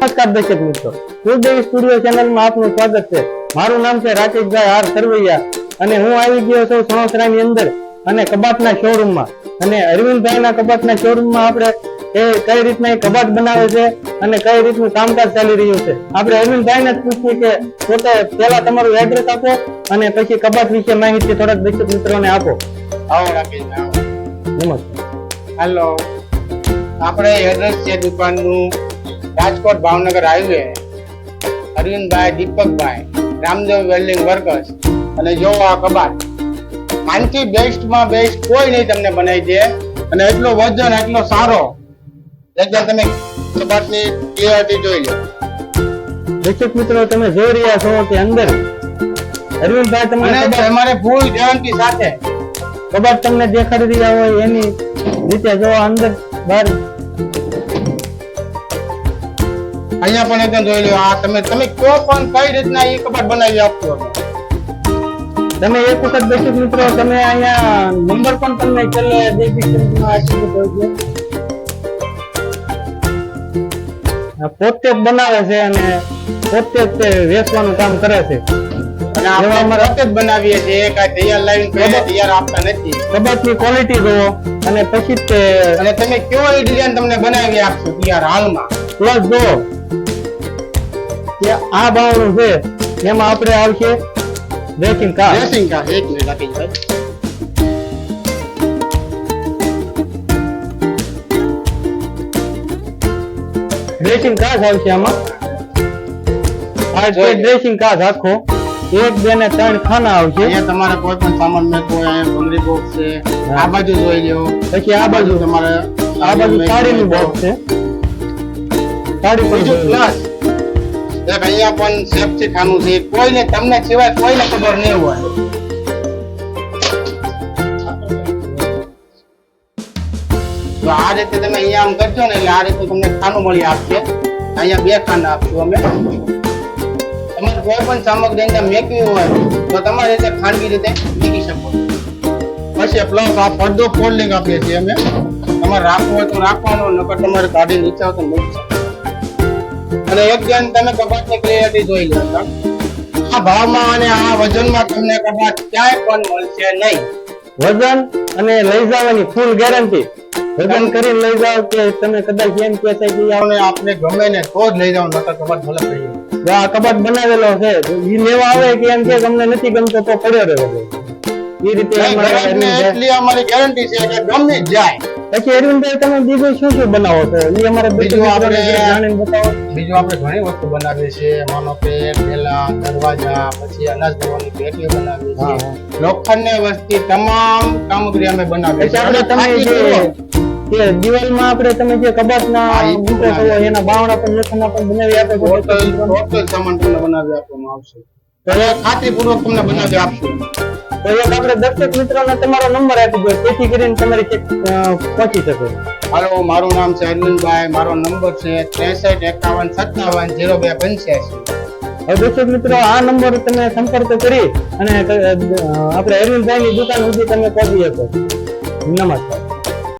નમસ્કાર દર્શક મિત્રો. કુલદેવી સ્ટુડિયો ચેનલમાં આપનું સ્વાગત છે. મારું નામ છે રાકેશભાઈ આર સરવૈયા અને હું આવી ગયો છું સણોસરાની અંદર અને કબાટના શોરૂમમાં અને અરવિંદભાઈના કબાટના શોરૂમમાં આપણે એ કઈ રીતના એ કબાટ બનાવે છે અને કઈ રીતનું કામકાજ ચાલી રહ્યું છે. આપણે અરવિંદભાઈને જ પૂછીએ કે પોતે પહેલા તમારું એડ્રેસ આપો અને પછી કબાટ વિશે માહિતી થોડાક દર્શક મિત્રોને આપો. આવો રાકેશ નમસ્કાર. હાલો. આપણે એડ્રેસ છે દુકાનનું Rajkot Bhavnagar highway Arvindbhai Deepakbhai Ramdev welding workers અને જો આ કબાટ. માનથી બેસ્ટમાં બેસ્ટ કોઈ નહીં તમને બનાવી દે. અને એટલો વજન એટલો સારો. એકદમ તમે કબાટની ક્લિયરિટી જોઈ લો. દર્શક મિત્રો તમે જોઈ રહ્યા છો કે અંદર અરવિંદભાઈ તમને અમારે ફૂલ ગેરંટી સાથે. કબાટ તમને દેખાડી રહ્યા હોય એની રીતે જો અંદર બહાર અહીંયા પણ એકદમ જોઈ લો આ તમે તમે કયો પણ કઈ રીતના એ કબાટ બનાવી આપશો તમે એક વખત દર્શક મિત્રો તમે અહીંયા નંબર પણ તમને છેલ્લે દીધો પોતે જ બનાવે છે અને પોતે જ તે વેચવાનું કામ કરે છે. બનાવીએ છીએ તૈયાર લાવીને તૈયાર આપતા નથી. કબાટની ક્વોલિટી જુઓ અને પછી અને તમે કેવો ડિઝાઇન તમને બનાવી આપશો તૈયાર હાલમાં? પ્લસ જુઓ કે આ બાવણું છે એમાં આપણે આવશે રેસિંગ કાર. રેસિંગ કાર એક મિનિટ રાખી ભાઈ ડ્રેસિંગ કાચ આવશે આમાં. આ. ડ્રેસિંગ કાચ આખો. એક બે ને ત્રણ ખાના આવશે. અહીંયા તમારે કોઈ પણ સામાન હોય અહીંયા ભંગરી બોક્સ છે આ બાજુ જોઈ લ્યો. પછી આ બાજુ. તમારે આ બાજુ સાડીનું બોક્સ છે. સાડી બીજું પ્લસ એક અહીંયા પણ સેફટી ખાનું છે. કોઈને, તમને સિવાય કોઈને ખબર નહીં હોય. તો આ રીતે તમે અહીંયા આમ કરજો ને, એટલે આ રીતે તમને ખાનું મળી આપશે. અહીંયા બે ખાના આપશું અમે. તમારે કોઈ પણ સામગ્રી અંદર મેકવી હોય, તો તમારી રીતે ખાનગી રીતે મેકી શકો પછી પ્લસ આ પડદો ફોલ્ડિંગ આપીએ છીએ અમે. તમારે રાખવું હોય તો રાખવાનો, નકર તમારે ગાડી નીચે હોય તો મૂકી શકો. અને એક જણ તમે કબાટની ક્લિયરિટી જોઈ લો. આ ભાવમાં અને આ વજનમાં તમને કબાટ ક્યાંય પણ મળશે નહીં. વજન અને લઈ જવાની ફૂલ ગેરંટી વજન કરી લઈ જાઓ કે તમે કદાચ એમ કે આ અને આપણે ગમે ને તો જ લઈ જાવ નકર કબાટ ભલે પડી. આ કબાટ બનાવેલો છે. એ ઈ લેવા આવે કે એમ કે તમને નથી ગમતો તો પડ્યો રહેવો જોઈએ. એ રીતે એટલી અમારી ગેરંટી છે કે ગમે જાય. પછી અરવિંદભાઈ તમે બીજું શું શું બનાવો છો? એ અમારે બીજું આપણે- જાણીને બતાવો. બીજું આપણે ઘણી વસ્તુ બનાવીએ છીએ. માનો કે પેલા દરવાજા પછી અનાજ ધોવાની પેટીઓ બનાવીએ છીએ. લોખંડની વસ્તી તમામ સામગ્રી અમે બનાવીએ છીએ. આપણે તમે જે કે દિવાલમાં આપણે તમે જે કબાટના મૂકો છો એના બાવણા પણ લોખંડના પણ બનાવી આપો છો. ટોટલ ટોટલ સામાન તમને બનાવી આપવામાં આવશે. તો ખાતરીપૂર્વક તમને બનાવી આપશું. તો એક આપણે દર્શક મિત્રોને તમારો નંબર આપી દો તેથી કરીને તમારી પહોંચી શકો. હાલો મારું નામ છે અરવિંદભાઈ મારો નંબર છે ત્રેસઠ એકાવન સત્તાવન જીરો બે પંચ્યાસી. હવે દર્શક મિત્રો આ નંબર તમે સંપર્ક કરી અને આપણે અરવિંદભાઈની દુકાન સુધી તમે પહોંચી શકો. નમસ્કાર.